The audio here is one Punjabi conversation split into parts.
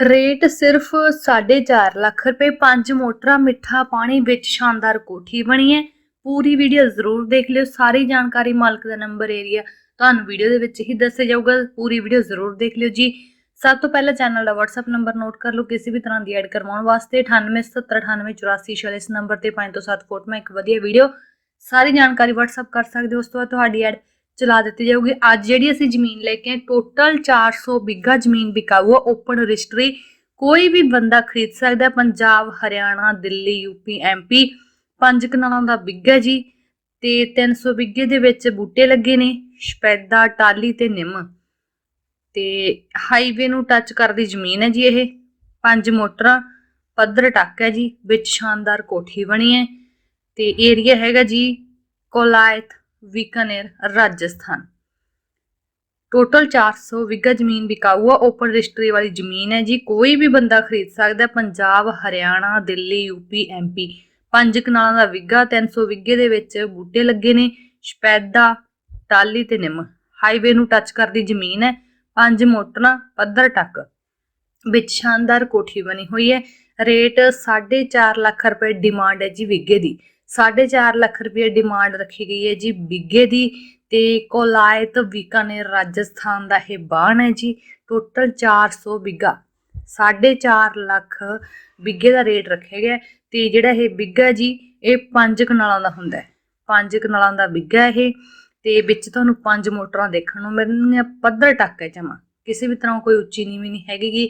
ਰੇਟ ਸਿਰਫ 4.5 ਲੱਖ ਰੁਪਏ, ਪੰਜ ਮੋਟਰਾਂ, ਮਿੱਠਾ ਪਾਣੀ ਵਿੱਚ ਸ਼ਾਨਦਾਰ ਕੋਠੀ ਬਣੀ ਹੈ। ਪੂਰੀ ਵੀਡੀਓ ਜ਼ਰੂਰ ਦੇਖ ਲਿਓ। ਸਾਰੀ ਜਾਣਕਾਰੀ ਮਾਲਕ ਦਾ ਨੰਬਰ ਏਰੀਆ ਤੁਹਾਨੂੰ ਵੀਡੀਓ ਦੇ ਵਿੱਚ ਹੀ ਦੱਸਿਆ ਜਾਊਗਾ। ਪੂਰੀ ਵੀਡੀਓ ਜ਼ਰੂਰ ਦੇਖ ਲਿਓ ਜੀ। ਸਭ ਤੋਂ ਪਹਿਲਾਂ ਚੈਨਲ ਦਾ WhatsApp ਨੰਬਰ ਨੋਟ ਕਰ ਲਓ। ਕਿਸੇ ਵੀ ਤਰ੍ਹਾਂ ਦੀ ਐਡ ਕਰਵਾਉਣ ਵਾਸਤੇ 98709884 ਇਸ ਨੰਬਰ ਤੇ 5 ਤੋਂ 7 ਮੈਂ ਇੱਕ ਵਧੀਆ ਵੀਡੀਓ ਸਾਰੀ ਜਾਣਕਾਰੀ WhatsApp ਕਰ ਸਕਦੇ ਹੋ। ਉਸ ਤੋਂ ਬਾਅਦ ਤੁਹਾਡੀ ਐਡ ਚਲਾ ਦਿੱਤੀ ਜਾਊਗੀ। ਅੱਜ ਜਿਹੜੀ ਅਸੀਂ ਜ਼ਮੀਨ ਲੈ ਕੇ ਆਏ ਟੋਟਲ 400 ਬਿੱਗਾ ਜ਼ਮੀਨ ਵਿਕਾਊ ਆ ਓਪਨ ਰਜਿਸਟਰੀ ਕੋਈ ਵੀ ਬੰਦਾ ਖਰੀਦ ਸਕਦਾ, ਪੰਜਾਬ, ਹਰਿਆਣਾ, ਦਿੱਲੀ ਯੂਪੀ ਐਮਪੀ ਪੰਜ ਕਨਾਲਾਂ ਦਾ ਬਿੱਗਾ ਜੀ, ਤੇ 300 ਬਿੱਗੇ ਦੇ ਵਿੱਚ ਬੂਟੇ ਲੱਗੇ ਨੇ, ਸ਼ਪੈਦਾ ਟਾਲੀ ਤੇ ਨਿੰਮ। ਤੇ ਹਾਈਵੇ ਨੂੰ ਟੱਚ ਕਰਦੀ ਜ਼ਮੀਨ ਹੈ ਜੀ ਇਹ। ਪੰਜ ਮੋਟਰਾਂ, ਪੱਧਰ ਟੱਕ ਹੈ ਜੀ, ਵਿੱਚ ਸ਼ਾਨਦਾਰ ਕੋਠੀ ਬਣੀ ਹੈ। ਤੇ ਏਰੀਆ ਹੈਗਾ ਜੀ ਕੋਲਾਇਤ ਬੀਕਾਨੇਰ ਰਾਜਸਥਾਨ ਟੋਟਲ 400 ਵਿਗਾ ਜ਼ਮੀਨ ਵਿਕਾਊ ਆ ਓਪਨ ਰਜਿਸਟਰੀ ਵਾਲੀ ਜ਼ਮੀਨ ਹੈ ਜੀ ਕੋਈ ਵੀ ਬੰਦਾ ਖਰੀਦ ਸਕਦਾ ਪੰਜਾਬ ਹਰਿਆਣਾ ਦਿੱਲੀ ਯੂਪੀ ਐਮਪੀ ਪੰਜ ਕਨਾਲਾਂ ਦਾ ਵਿਗਾ 300 ਵਿਗੇ ਦੇ ਵਿੱਚ ਬੂਟੇ ਲੱਗੇ ਨੇ ਸ਼ਪੈਦਾ ਟਾਲੀ ਤੇ ਨਿੰਮ ਹਾਈਵੇ ਨੂੰ ਟੱਚ ਕਰਦੀ ਜ਼ਮੀਨ ਹੈ ਪੰਜ ਮੋਟਰਾਂ ਪੱਧਰ ਟੱਕ ਵਿੱਚ ਸ਼ਾਨਦਾਰ ਕੋਠੀ ਬਣੀ ਹੋਈ ਹੈ ਰੇਟ 4.5 ਲੱਖ ਰੁਪਏ ਡਿਮਾਂਡ ਹੈ ਜੀ ਵਿਗੇ ਦੀ 4.5 ਲੱਖ ਰੁਪਏ ਡਿਮਾਂਡ ਰੱਖੀ ਗਈ ਹੈ ਜੀ ਵਿਗੇ ਦੀ ਤੇ ਕੋਲਾਇਤ ਬੀਕਾਨੇਰ ਰਾਜਸਥਾਨ ਦਾ ਇਹ ਬਾਣ ਹੈ ਜੀ। ਟੋਟਲ 400 ਬਿੱਗਾ 4.5 ਲੱਖ ਬਿੱਗੇ ਦਾ ਰੇਟ ਰੱਖਿਆ ਗਿਆ ਤੇ ਜਿਹੜਾ ਇਹ ਬਿੱਗਾ ਜੀ, ਇਹ ਪੰਜ ਕਨਾਲਾਂ ਦਾ ਹੁੰਦਾ ਹੈ। ਪੰਜ ਕਨਾਲਾਂ ਦਾ ਬਿੱਗਾ ਇਹ ਤੇ ਵਿੱਚ ਤੁਹਾਨੂੰ ਪੰਜ ਮੋਟਰਾਂ ਦੇਖਣ ਨੂੰ ਮਿਲਣਗੀਆਂ। ਪੱਧਰ ਟੱਕ ਹੈ ਜਮਾ, ਕਿਸੇ ਵੀ ਤਰ੍ਹਾਂ ਕੋਈ ਉੱਚੀ ਨੀਵੀਂ ਨਹੀਂ ਹੈਗੀ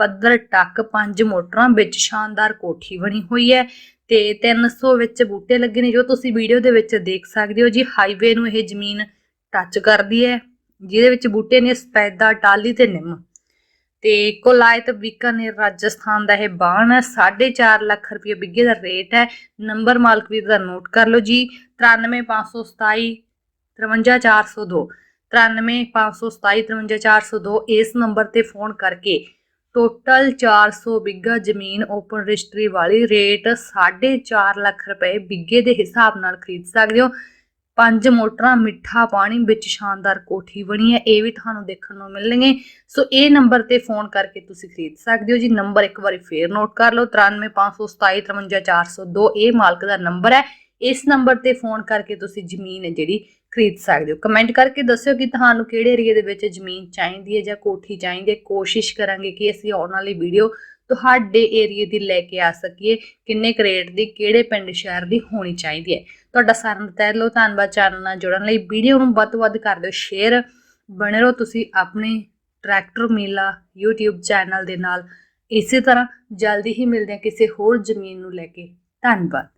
ਪੱਧਰ ਟੱਕ ਪੰਜ ਮੋਟਰਾਂ ਵਿੱਚ ਸ਼ਾਨਦਾਰ ਕੋਠੀ ਬਣੀ ਹੋਈ ਹੈ ਤੇ 300 ਵਿੱਚ ਬੂਟੇ ਲੱਗੇ ਨੇ, ਜੋ ਤੁਸੀਂ ਵੀਡੀਓ ਦੇ ਵਿੱਚ ਦੇਖ ਸਕਦੇ ਹੋ ਜੀ ਹਾਈਵੇ ਨੂੰ ਇਹ ਜ਼ਮੀਨ ਟੱਚ ਕਰਦੀ ਹੈ, ਜਿਹਦੇ ਵਿੱਚ ਬੂਟੇ ਨੇ ਸਪੈਦਾ ਟਾਲੀ ਤੇ ਨਿੰਮ। ਤੇ ਕੋਲਾਇਤ ਬੀਕਾਨੇਰ ਰਾਜਸਥਾਨ ਦਾ ਇਹ ਬਾਣ ਹੈ 4.5 ਲੱਖ ਰੁਪਏ ਬਿੱਗੇ ਦਾ ਰੇਟ ਹੈ। ਨੰਬਰ ਮਾਲਕ ਵੀਰ ਦਾ ਨੋਟ ਕਰ ਲਓ ਜੀ 93527 53402 93527 53402 ਇਸ ਨੰਬਰ ਤੇ ਫੋਨ ਕਰਕੇ ਟੋਟਲ 400 ਬਿੱਗਾ ਜ਼ਮੀਨ ਓਪਨ ਰਜਿਸਟਰੀ ਵਾਲੀ ਰੇਟ 4.5 ਲੱਖ ਰੁਪਏ ਬਿੱਗੇ ਦੇ ਹਿਸਾਬ ਨਾਲ ਖਰੀਦ ਸਕਦੇ ਹੋ। ਪੰਜ ਮੋਟਰਾਂ ਮਿੱਠਾ ਪਾਣੀ ਵਿੱਚ ਸ਼ਾਨਦਾਰ ਕੋਠੀ ਬਣੀ ਹੈ, ਇਹ ਵੀ ਤੁਹਾਨੂੰ ਦੇਖਣ ਨੂੰ ਮਿਲਣਗੇ। ਸੋ ਇਹ ਨੰਬਰ ਤੇ ਫੋਨ ਕਰਕੇ ਤੁਸੀਂ ਖਰੀਦ ਸਕਦੇ ਹੋ ਜੀ। ਨੰਬਰ ਇੱਕ ਵਾਰੀ ਫੇਰ ਨੋਟ ਕਰ ਲਓ 9357753402 ਇਹ ਮਾਲਕ ਦਾ ਨੰਬਰ ਹੈ। ਇਸ ਨੰਬਰ ਤੇ ਫੋਨ ਕਰਕੇ ਤੁਸੀਂ ਜ਼ਮੀਨ ਹੈ ਜਿਹੜੀ ਖਰੀਦ ਸਕਦੇ ਹੋ। ਕਮੈਂਟ ਕਰਕੇ ਦੱਸਿਓ ਕਿ ਤੁਹਾਨੂੰ ਕਿਹੜੇ ਏਰੀਆ ਦੇ ਵਿੱਚ ਜ਼ਮੀਨ ਚਾਹੀਦੀ ਹੈ ਜਾਂ ਕੋਠੀ ਚਾਹੀਦੀ ਹੈ। ਕੋਸ਼ਿਸ਼ ਕਰਾਂਗੇ ਕਿ ਅਸੀਂ ਆਉਣ ਵਾਲੀ ਵੀਡੀਓ ਤੁਹਾਡੇ ਏਰੀਆ ਦੀ ਲੈ ਕੇ ਆ ਸਕੀਏ। ਕਿੰਨੇ ਕਰੇਟ ਦੀ, ਕਿਹੜੇ ਪਿੰਡ ਸ਼ਹਿਰ ਦੀ ਹੋਣੀ ਚਾਹੀਦੀ ਹੈ। ਤੁਹਾਡਾ ਸਾਰਿਆਂ ਦਾ ਤਹਿ ਦਿਲੋਂ ਧੰਨਵਾਦ। ਚੈਨਲ ਨਾਲ ਜੁੜਨ ਲਈ ਵੀਡੀਓ ਨੂੰ ਵੱਧ ਤੋਂ ਵੱਧ ਕਰ ਦਿਓ। ਸ਼ੇਅਰ ਬਣੇ ਰਹੋ ਤੁਸੀਂ ਆਪਣੇ ਟਰੈਕਟਰ ਮੇਲਾ YouTube ਚੈਨਲ ਦੇ ਨਾਲ। ਇਸੇ ਤਰ੍ਹਾਂ ਜਲਦੀ ਹੀ ਮਿਲਦੇ ਹਾਂ ਕਿਸੇ ਹੋਰ ਜ਼ਮੀਨ ਨੂੰ ਲੈ ਕੇ। ਧੰਨਵਾਦ।